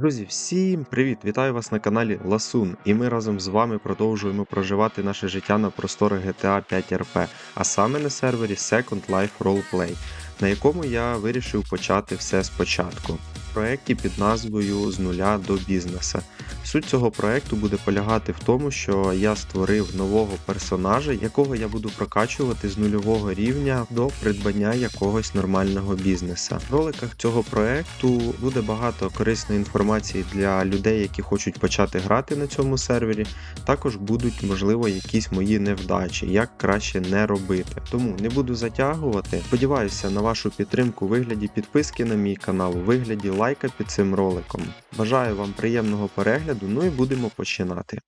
Друзі, всім привіт! Вітаю вас на каналі Ласун, і ми разом з вами продовжуємо проживати наше життя на просторах GTA 5 RP, а саме на сервері Second Life Roleplay, на якому я вирішив почати все спочатку. Проєкті під назвою З нуля до бізнеса. Суть цього проєкту буде полягати в тому, що я створив нового персонажа, якого я буду прокачувати з нульового рівня до придбання якогось нормального бізнеса. В роликах цього проєкту буде багато корисної інформації для людей, які хочуть почати грати на цьому сервері. Також будуть, можливо, якісь мої невдачі, як краще не робити. Тому не буду затягувати. Сподіваюся на вашу підтримку у вигляді підписки на мій канал, у вигляді лайка під цим роликом. Бажаю вам приємного перегляду, ну і будемо починати.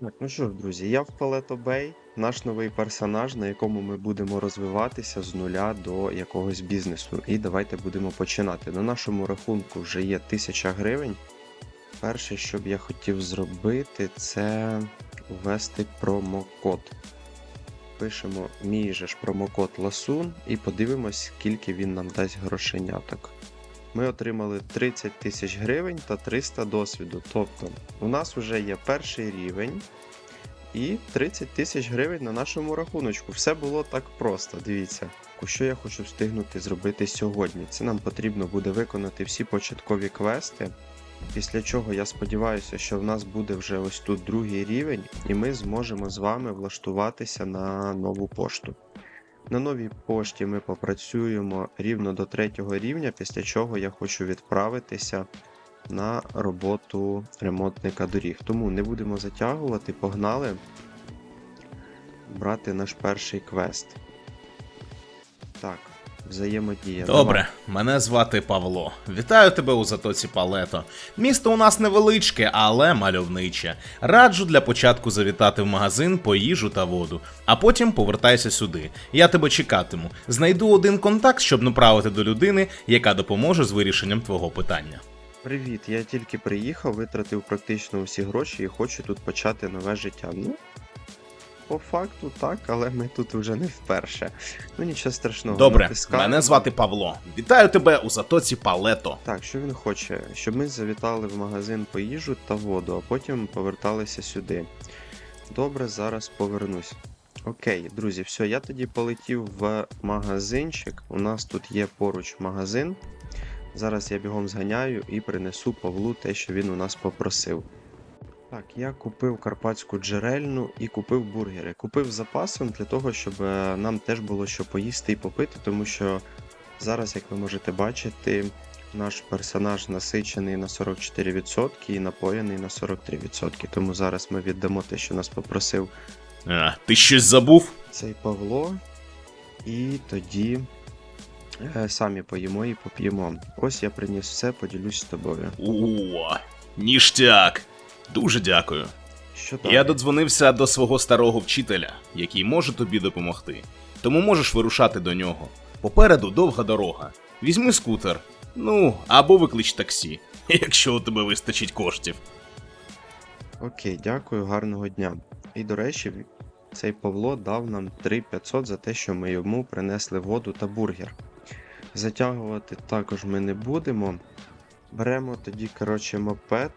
Так, ну що ж, друзі, я в Палето Бей, наш новий персонаж, на якому ми будемо розвиватися з нуля до якогось бізнесу. І давайте будемо починати. На нашому рахунку вже є 1000 гривень. Перше, що б я хотів зробити, це ввести промокод. Пишемо мій же ж промокод Ласун і подивимось, скільки він нам дасть грошеняток. Ми отримали 30 тисяч гривень та 300 досвіду. Тобто, у нас вже є перший рівень і 30 тисяч гривень на нашому рахуночку. Все було так просто. Дивіться, що я хочу встигнути зробити сьогодні. Це нам потрібно буде виконати всі початкові квести. Після чого я сподіваюся, що в нас буде вже ось тут другий рівень, і ми зможемо з вами влаштуватися на нову пошту. На новій пошті ми попрацюємо рівно до третього рівня, після чого я хочу відправитися на роботу ремонтника доріг. Тому не будемо затягувати, погнали брати наш перший квест. Так, взаємодія. Добре, мене звати Павло. Вітаю тебе у затоці Палето. Місто у нас невеличке, але мальовниче. Раджу для початку завітати в магазин по їжу та воду, а потім повертайся сюди. Я тебе чекатиму. Знайду один контакт, щоб направити до людини, яка допоможе з вирішенням твого питання. Привіт, я тільки приїхав, витратив практично усі гроші і хочу тут почати нове життя. Ну, по факту так, але ми тут вже не вперше. Ну нічого страшного. Добре, натискаємо. мене звати Павло. Вітаю тебе у затоці Палето. Так, що він хоче? Щоб ми завітали в магазин по їжу та воду, а потім поверталися сюди. Добре, зараз повернусь. Окей, друзі, все, я тоді полетів в магазинчик. У нас тут є поруч магазин. Зараз я бігом зганяю і принесу Павлу те, що він у нас попросив. Так, я купив карпатську джерельну і купив бургери. Купив запасом для того, щоб е, нам теж було що поїсти і попити, тому що зараз, як ви можете бачити, наш персонаж насичений на 44% і напоєний на 43%. Тому зараз ми віддамо те, що нас попросив А, ти щось забув? цей Павло. І тоді е, самі поїмо і поп'ємо. Ось я приніс все, поділюсь з тобою. О, ніштяк. Дуже дякую. Що там? Я додзвонився до свого старого вчителя, який може тобі допомогти. Тому можеш вирушати до нього. Попереду довга дорога. Візьми скутер. Ну, або виклич таксі, якщо у тебе вистачить коштів. Окей, дякую, гарного дня. І до речі, цей Павло дав нам 3500 за те, що ми йому принесли воду та бургер. Затягувати також ми не будемо. Беремо тоді, коротше, мопед.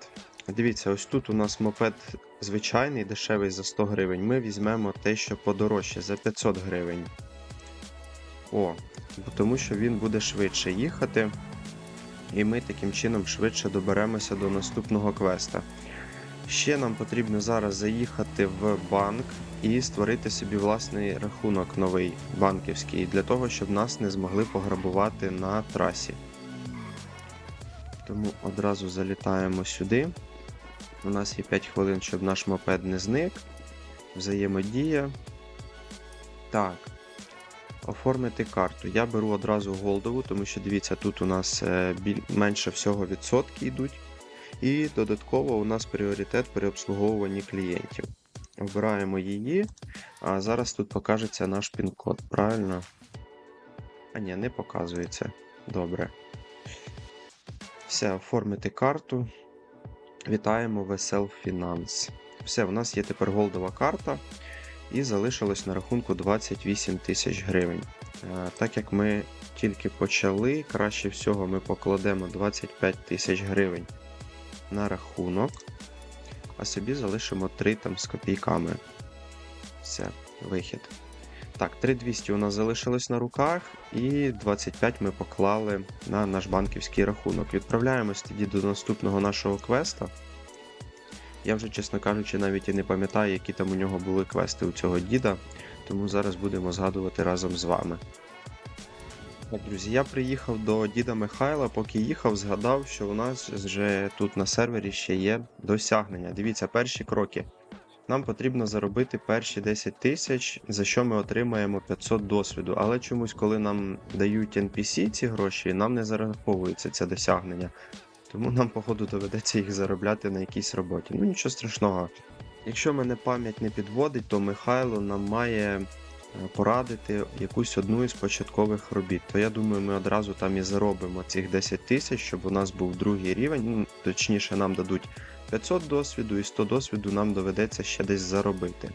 Дивіться, ось тут у нас мопед звичайний, дешевий за 100 гривень. Ми візьмемо те, що подорожче, за 500 гривень. О, тому що він буде швидше їхати. І ми таким чином швидше доберемося до наступного квеста. Ще нам потрібно зараз заїхати в банк і створити собі власний рахунок новий банківський для того, щоб нас не змогли пограбувати на трасі. Тому одразу залітаємо сюди. У нас є 5 хвилин, щоб наш мопед не зник. Взаємодія. Так. Оформити карту. Я беру одразу голдову, тому що дивіться, тут у нас е, менше всього відсотки йдуть. І додатково у нас пріоритет при обслуговуванні клієнтів. Обираємо її, а зараз тут покажеться наш пін-код, правильно? А ні, не показується. Добре. Все, оформити карту. Вітаємо Весел Finance. Все, у нас є тепер голдова карта. І залишилось на рахунку 28 тисяч гривень. Е, Так як ми тільки почали, краще всього ми покладемо 25 тисяч гривень на рахунок, а собі залишимо 3 там з копійками. Все, вихід. Так, 3200 у нас залишилось на руках, і 25 ми поклали на наш банківський рахунок. Відправляємось тоді до наступного нашого квеста. Я вже, чесно кажучи, навіть і не пам'ятаю, які там у нього були квести у цього діда, тому зараз будемо згадувати разом з вами. Так, друзі, я приїхав до діда Михайла, поки їхав, згадав, що у нас вже тут на сервері ще є досягнення. Дивіться, перші кроки. Нам потрібно заробити перші 10 тисяч, за що ми отримаємо 500 досвіду. Але чомусь, коли нам дають NPC ці гроші, нам не зараховується це досягнення. Тому нам, походу, доведеться їх заробляти на якійсь роботі. Ну нічого страшного. Якщо мене пам'ять не підводить, то Михайло нам має е, порадити якусь одну із початкових робіт. То я думаю, ми одразу там і заробимо цих 10 тисяч, щоб у нас був другий рівень. Ну, точніше, нам дадуть 500 досвіду і 100 досвіду нам доведеться ще десь заробити.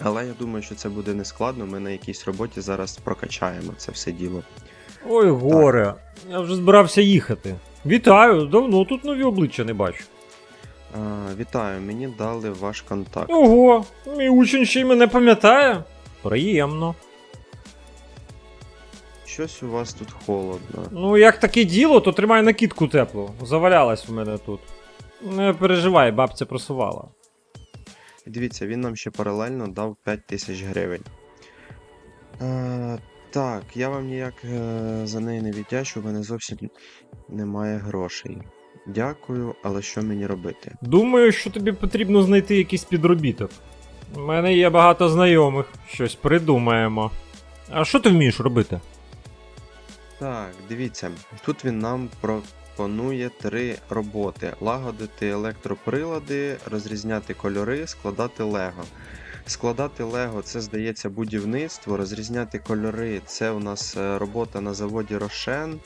Але я думаю, що це буде не складно. Ми на якійсь роботі зараз прокачаємо це все діло. Ой, горе. Я вже збирався їхати. Вітаю, давно тут нові обличчя не бачу. А, вітаю, мені дали ваш контакт. Ого, мій учень ще й мене пам'ятає. Приємно. Щось у вас тут холодно. Ну, як таке діло, то тримай накидку теплу. Завалялась в мене тут. Не переживай, бабця просувала. Дивіться, він нам ще паралельно дав 5 тисяч гривень. Е, так, я вам ніяк е, за неї не віддячу, в мене зовсім немає грошей. Дякую, але що мені робити? Думаю, що тобі потрібно знайти якийсь підробіток. У мене є багато знайомих, щось придумаємо. А що ти вмієш робити? Так, дивіться, тут він нам пропонує три роботи: лагодити електроприлади, розрізняти кольори, складати лего. Складати лего це здається будівництво, розрізняти кольори це у нас е, робота на заводі Рошен.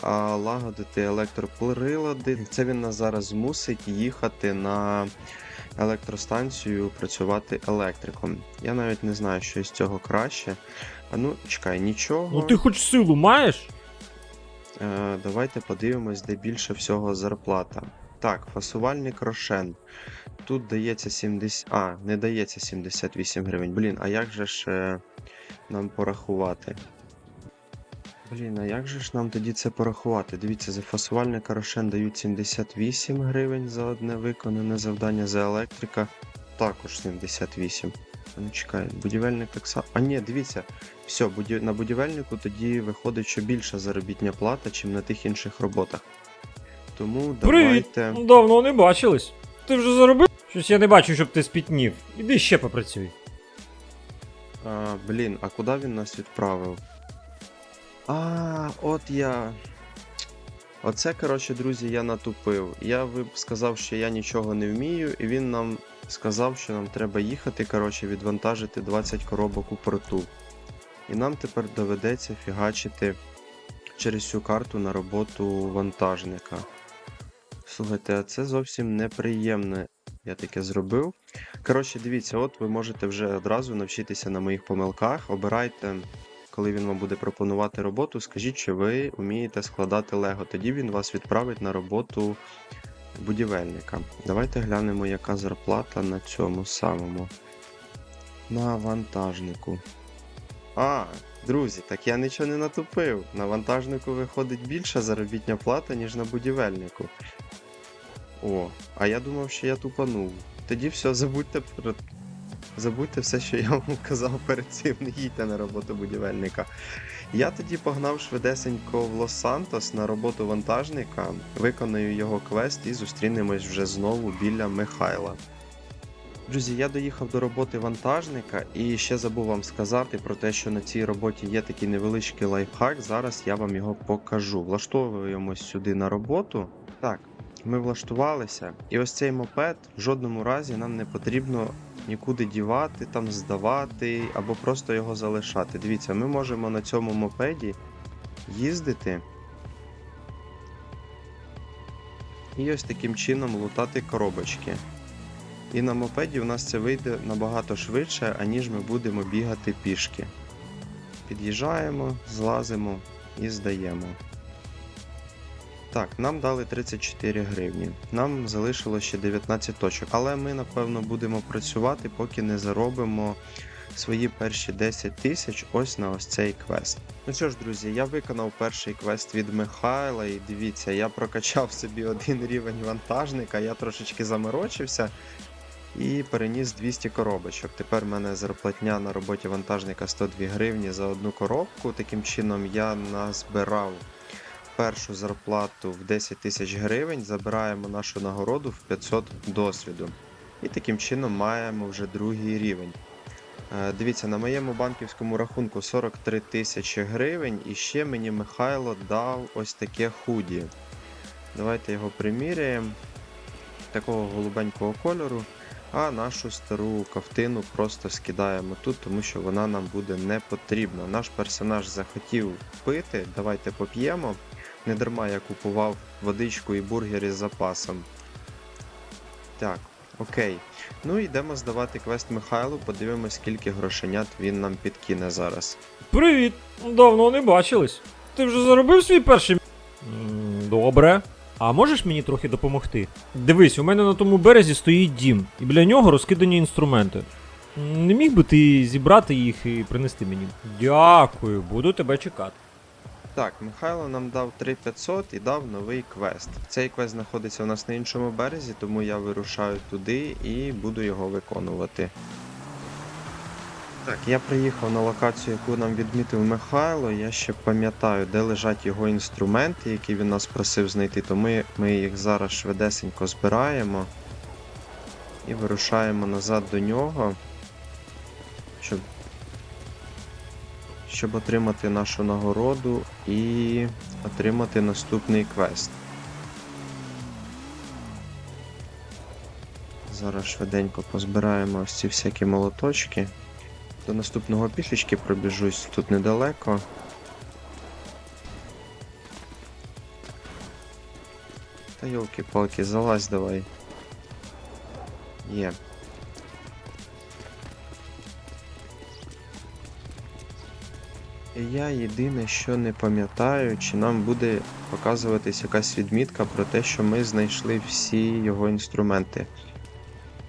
А лагодити електроприлади це він нас зараз змусить їхати на електростанцію працювати електриком. Я навіть не знаю, що із цього краще. А ну, чекай, нічого. Ну ти хоч силу маєш? Е, давайте подивимось, де більше всього зарплата. Так, фасувальник Рошен. Тут дається 70. А, не дається 78 гривень. Блін, а як же ж е, нам порахувати? Блін, а як же ж нам тоді це порахувати? Дивіться, за фасувальника Рошен дають 78 гривень за одне виконане завдання, за електрика також 78. А Ну чекай, будівельник так само. А ні, дивіться, все, на будівельнику тоді виходить, що більша заробітня плата, чим на тих інших роботах. Тому Привіт! давайте. Давно не бачились. Ти вже заробив? Щось я не бачу, щоб ти спітнів. Іди ще попрацюй. А, блін, а куди він нас відправив? А, от я. Оце, коротше, друзі, я натупив. Я би сказав, що я нічого не вмію, і він нам сказав, що нам треба їхати, коротше, відвантажити 20 коробок у порту. І нам тепер доведеться фігачити через цю карту на роботу вантажника. Слухайте, а це зовсім неприємне. Я таке зробив. Коротше, дивіться, от ви можете вже одразу навчитися на моїх помилках. Обирайте, коли він вам буде пропонувати роботу, скажіть, що ви вмієте складати Лего. Тоді він вас відправить на роботу будівельника. Давайте глянемо, яка зарплата на цьому самому. На вантажнику. А, друзі, так я нічого не натупив. На вантажнику виходить більша заробітня плата, ніж на будівельнику. О, а я думав, що я тупанув. Тоді все, забудьте про. Забудьте все, що я вам казав перед цим, не їдьте на роботу будівельника. Я тоді погнав швидесенько в Лос-Сантос на роботу вантажника, виконую його квест і зустрінемось вже знову біля Михайла. Друзі, я доїхав до роботи вантажника і ще забув вам сказати про те, що на цій роботі є такий невеличкий лайфхак. Зараз я вам його покажу. Влаштовуємось сюди на роботу. Так, ми влаштувалися, і ось цей мопед в жодному разі нам не потрібно нікуди дівати, там здавати або просто його залишати. Дивіться, ми можемо на цьому мопеді їздити. І ось таким чином лутати коробочки. І на мопеді у нас це вийде набагато швидше, аніж ми будемо бігати пішки. Під'їжджаємо, злазимо, і здаємо. Так, нам дали 34 гривні. Нам залишило ще 19 точок, але ми, напевно, будемо працювати, поки не заробимо свої перші 10 тисяч ось на ось цей квест. Ну що ж, друзі, я виконав перший квест від Михайла, і дивіться, я прокачав собі один рівень вантажника, я трошечки заморочився і переніс 200 коробочок. Тепер в мене зарплатня на роботі вантажника 102 гривні за одну коробку. Таким чином я назбирав першу зарплату в 10 тисяч гривень, забираємо нашу нагороду в 500 досвіду. І таким чином маємо вже другий рівень. Е, Дивіться, на моєму банківському рахунку 43 тисячі гривень, і ще мені Михайло дав ось таке худі. Давайте його приміряємо. Такого голубенького кольору. А нашу стару ковтину просто скидаємо тут, тому що вона нам буде не потрібна. Наш персонаж захотів пити, давайте поп'ємо. Не дарма я купував водичку і бургери з запасом. Так, окей. Ну йдемо здавати квест Михайлу, подивимось, скільки грошенят він нам підкине зараз. Привіт! Давно не бачились. Ти вже заробив свій перший. Добре. А можеш мені трохи допомогти? Дивись, у мене на тому березі стоїть дім, і біля нього розкидані інструменти. Не міг би ти зібрати їх і принести мені? Дякую, буду тебе чекати. Так, Михайло нам дав 3500 і дав новий квест. Цей квест знаходиться у нас на іншому березі, тому я вирушаю туди і буду його виконувати. Так, я приїхав на локацію, яку нам відмітив Михайло. Я ще пам'ятаю, де лежать його інструменти, які він нас просив знайти, то ми, ми їх зараз швидесенько збираємо і вирушаємо назад до нього, щоб щоб отримати нашу нагороду і отримати наступний квест. Зараз швиденько позбираємо ось ці всякі молоточки. До наступного пішечки пробіжусь тут недалеко. Та йолки-палки, залазь давай. Є. І Я єдине, що не пам'ятаю, чи нам буде показуватись якась відмітка про те, що ми знайшли всі його інструменти.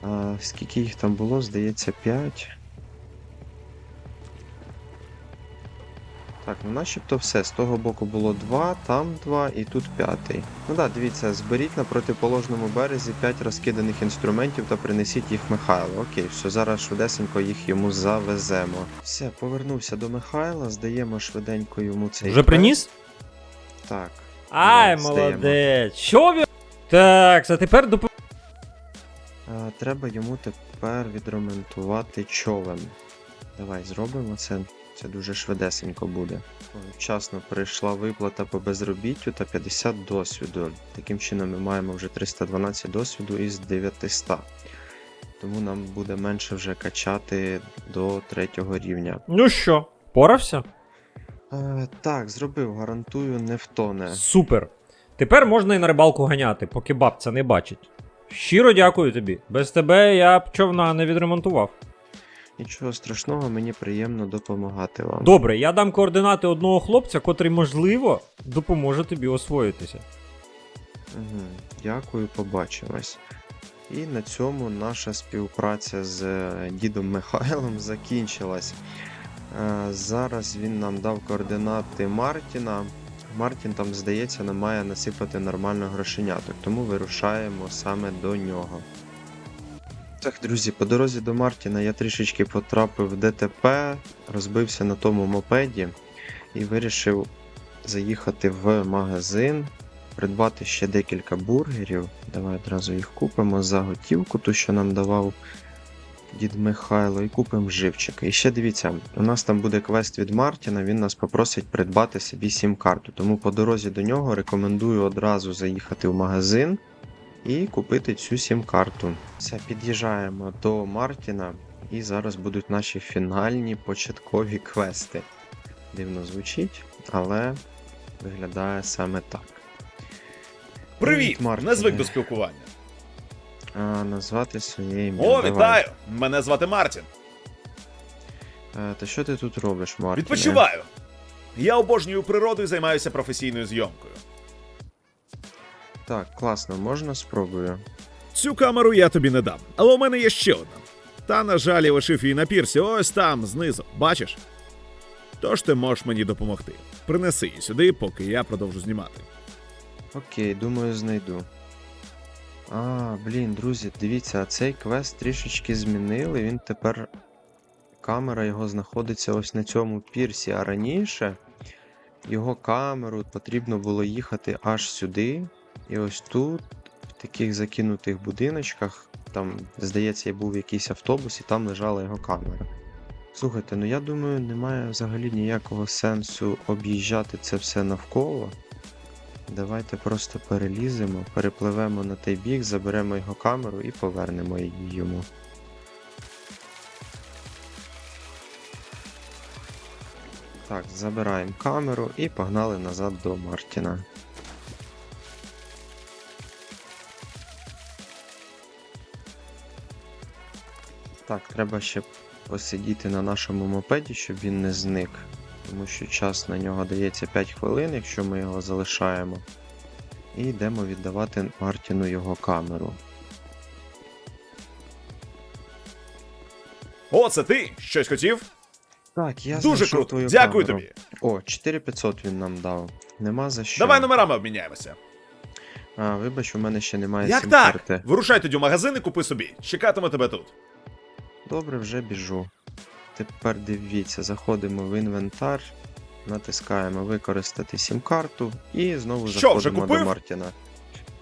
А, скільки їх там було? Здається, 5. Так, ну начебто все. З того боку було 2, там 2 і тут п'ятий. Ну так, да, дивіться, зберіть на протиположному березі 5 розкиданих інструментів та принесіть їх Михайлу. Окей, все, зараз швидесенько їх йому завеземо. Все, повернувся до Михайла, здаємо швиденько йому цей. Вже приніс? Так. Ай, стаємо. молодець! Що ви? Так, а тепер доп... А, треба йому тепер відремонтувати човен. Давай зробимо це. Це дуже швидесенько буде. Вчасно прийшла виплата по безробіттю та 50 досвіду. Таким чином ми маємо вже 312 досвіду із 900. Тому нам буде менше вже качати до третього рівня. Ну що, порався? Е, так, зробив, гарантую, не втоне. Супер. Тепер можна і на рибалку ганяти, поки бабця не бачить. Щиро дякую тобі. Без тебе я б човна не відремонтував. Нічого страшного, мені приємно допомагати вам. Добре, я дам координати одного хлопця, котрий, можливо, допоможе тобі освоїтися. Угу. Дякую, побачимось. І на цьому наша співпраця з е, дідом Михайлом закінчилась. Е, Зараз він нам дав координати Мартіна. Мартін там, здається, не має насипати нормально грошеняток, тому вирушаємо саме до нього. Так, друзі, по дорозі до Мартіна я трішечки потрапив в ДТП, розбився на тому мопеді і вирішив заїхати в магазин, придбати ще декілька бургерів. Давай одразу їх купимо за готівку, ту, що нам давав дід Михайло, і купимо живчика. І ще дивіться, у нас там буде квест від Мартіна, він нас попросить придбати собі сім-карту. Тому по дорозі до нього рекомендую одразу заїхати в магазин і купити цю сім-карту. Все, під'їжджаємо до Мартіна, і зараз будуть наші фінальні початкові квести. Дивно звучить, але виглядає саме так. Привіт! Мартіне. Не звик до спілкування. А, назвати своє ім'я. О, Давай. вітаю! Мене звати Мартін. Е, Та що ти тут робиш, Мартіне? Відпочиваю. Я обожнюю природу і займаюся професійною зйомкою. Так, класно, можна спробую. Цю камеру я тобі не дам, але у мене є ще одна. Та, на жаль, я лишив її на пірсі, ось там, знизу, бачиш? Тож ти можеш мені допомогти. Принеси її сюди, поки я продовжу знімати. Окей, думаю, знайду. А, блін, друзі, дивіться, а цей квест трішечки змінили. Він тепер. Камера його знаходиться ось на цьому пірсі, а раніше його камеру потрібно було їхати аж сюди. І ось тут, в таких закинутих будиночках, там, здається, був якийсь автобус, і там лежала його камера. Слухайте, ну я думаю, немає взагалі ніякого сенсу об'їжджати це все навколо. Давайте просто переліземо, перепливемо на той бік, заберемо його камеру і повернемо її йому. Так, забираємо камеру і погнали назад до Мартіна. Так, треба ще посидіти на нашому мопеді, щоб він не зник. Тому що час на нього дається 5 хвилин, якщо ми його залишаємо. І йдемо віддавати Мартіну його камеру. О, це ти! Щось хотів? Так, я Дуже знайшов круто. твою Дякую камеру. тобі. О, 4500 він нам дав. Нема за що. Давай номерами обміняємося. А, вибач, у мене ще немає Як сім-карти. так? Вирушай тоді в магазин і купи собі. Чекатиму тебе тут. Добре, вже біжу. Тепер дивіться, заходимо в інвентар, натискаємо використати сім-карту і знову Що, вже заходимо купив? до Мартіна.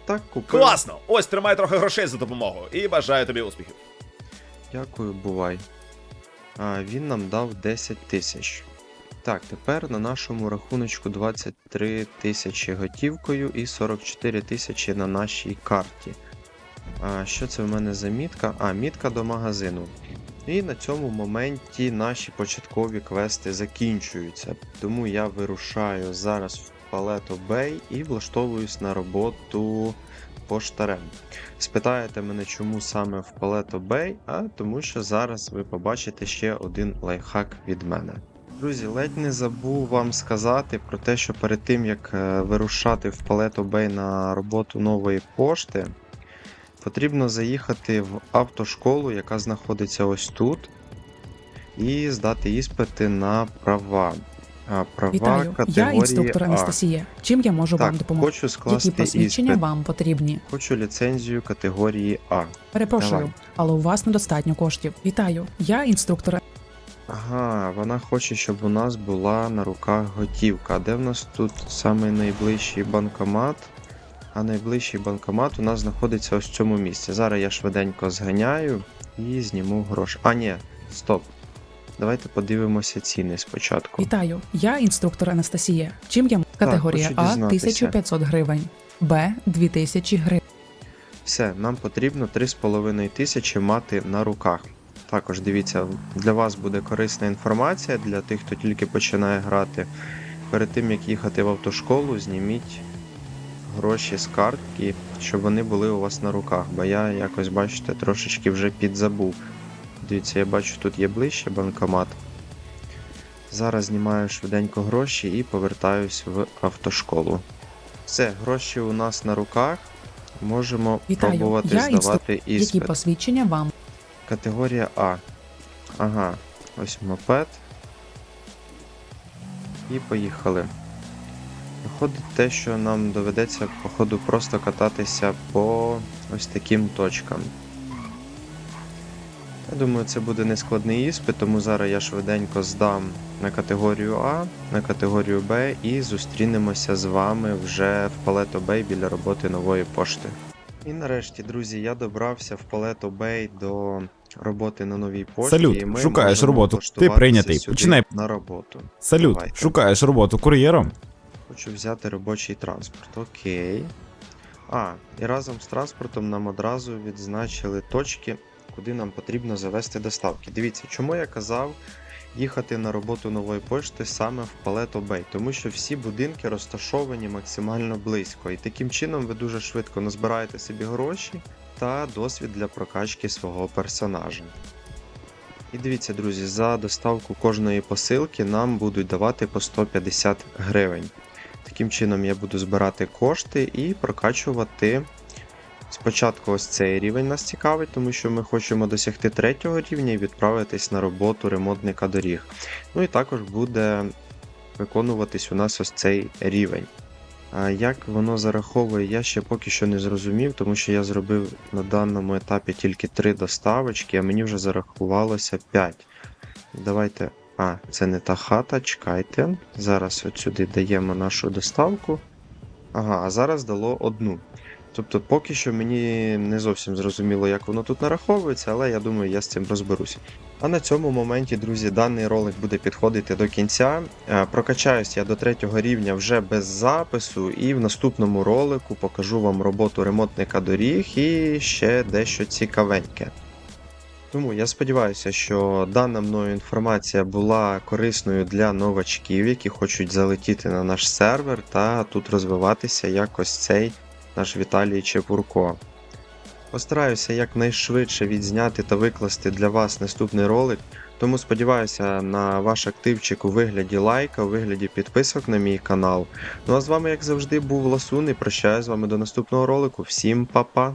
Так, купив. Класно! Ось тримай трохи грошей за допомогу і бажаю тобі успіхів. Дякую, бувай. А, він нам дав 10 тисяч. Так, тепер на нашому рахуночку 23 тисячі готівкою і 44 тисячі на нашій карті. А, що це в мене за мітка? А, мітка до магазину. І на цьому моменті наші початкові квести закінчуються. Тому я вирушаю зараз в Палето Бей і влаштовуюсь на роботу поштарем. Спитаєте мене, чому саме в Палето Бей, а тому що зараз ви побачите ще один лайфхак від мене. Друзі, ледь не забув вам сказати про те, що перед тим як е, вирушати в Палето Бей на роботу нової пошти, потрібно заїхати в автошколу, яка знаходиться ось тут, і здати іспити на права. А, права Вітаю, я інструктор Анастасія. Чим я можу Так, вам допомогти? хочу скласти Які посвідчення іспит. вам потрібні? Хочу ліцензію категорії А. Перепрошую, Давай. але у вас недостатньо коштів. Вітаю, я інструктор. Ага, вона хоче, щоб у нас була на руках готівка. А де в нас тут саме найближчий банкомат? А найближчий банкомат у нас знаходиться ось в цьому місці. Зараз я швиденько зганяю і зніму гроші. А, ні, стоп. Давайте подивимося ціни спочатку. Вітаю, я інструктор Анастасія. Чим я категорія хочу А дізнатися. 1500 гривень, Б 2000 гривень. Все, нам потрібно 3,5 тисячі мати на руках. Також дивіться, для вас буде корисна інформація для тих, хто тільки починає грати. Перед тим як їхати в автошколу, зніміть гроші з картки, щоб вони були у вас на руках, бо я якось, бачите, трошечки вже підзабув. Дивіться, я бачу, тут є ближче банкомат. Зараз знімаю швиденько гроші і повертаюсь в автошколу. Все, гроші у нас на руках. Можемо Вітаю, пробувати я здавати Які іспит. посвідчення вам? Категорія А. Ага, ось мопед. І поїхали. Виходить те, що нам доведеться, походу, просто кататися по ось таким точкам. Я думаю, це буде нескладний іспит, тому зараз я швиденько здам на категорію А, на категорію Б і зустрінемося з вами вже в Палето Бей біля роботи нової пошти. І нарешті, друзі, я добрався в Палето Бей до роботи на новій пошті. Салют, і ми шукаєш роботу. Ти прийнятий. Починай. на роботу. Салют, Давайте. шукаєш роботу кур'єром? Хочу взяти робочий транспорт. Окей. А, і разом з транспортом нам одразу відзначили точки, куди нам потрібно завести доставки. Дивіться, чому я казав їхати на роботу нової пошти саме в Палето Бей, тому що всі будинки розташовані максимально близько, і таким чином ви дуже швидко назбираєте собі гроші та досвід для прокачки свого персонажа. І дивіться, друзі, за доставку кожної посилки нам будуть давати по 150 гривень. Таким чином я буду збирати кошти і прокачувати. Спочатку ось цей рівень нас цікавить, тому що ми хочемо досягти третього рівня і відправитись на роботу ремонтника доріг. Ну і також буде виконуватись у нас ось цей рівень. А як воно зараховує, я ще поки що не зрозумів, тому що я зробив на даному етапі тільки 3 доставочки, а мені вже зарахувалося 5. Давайте. А, це не та хата, чекайте. Зараз от сюди даємо нашу доставку. Ага, а зараз дало одну. Тобто поки що мені не зовсім зрозуміло, як воно тут нараховується, але я думаю, я з цим розберуся. А на цьому моменті, друзі, даний ролик буде підходити до кінця. Е, Прокачаюсь я до третього рівня вже без запису, і в наступному ролику покажу вам роботу ремонтника доріг і ще дещо цікавеньке. Тому я сподіваюся, що дана мною інформація була корисною для новачків, які хочуть залетіти на наш сервер та тут розвиватися як ось цей наш Віталій Чепурко. Постараюся якнайшвидше відзняти та викласти для вас наступний ролик, тому сподіваюся на ваш активчик у вигляді лайка, у вигляді підписок на мій канал. Ну а з вами, як завжди, був Ласун і прощаюсь з вами до наступного ролику. Всім па-па!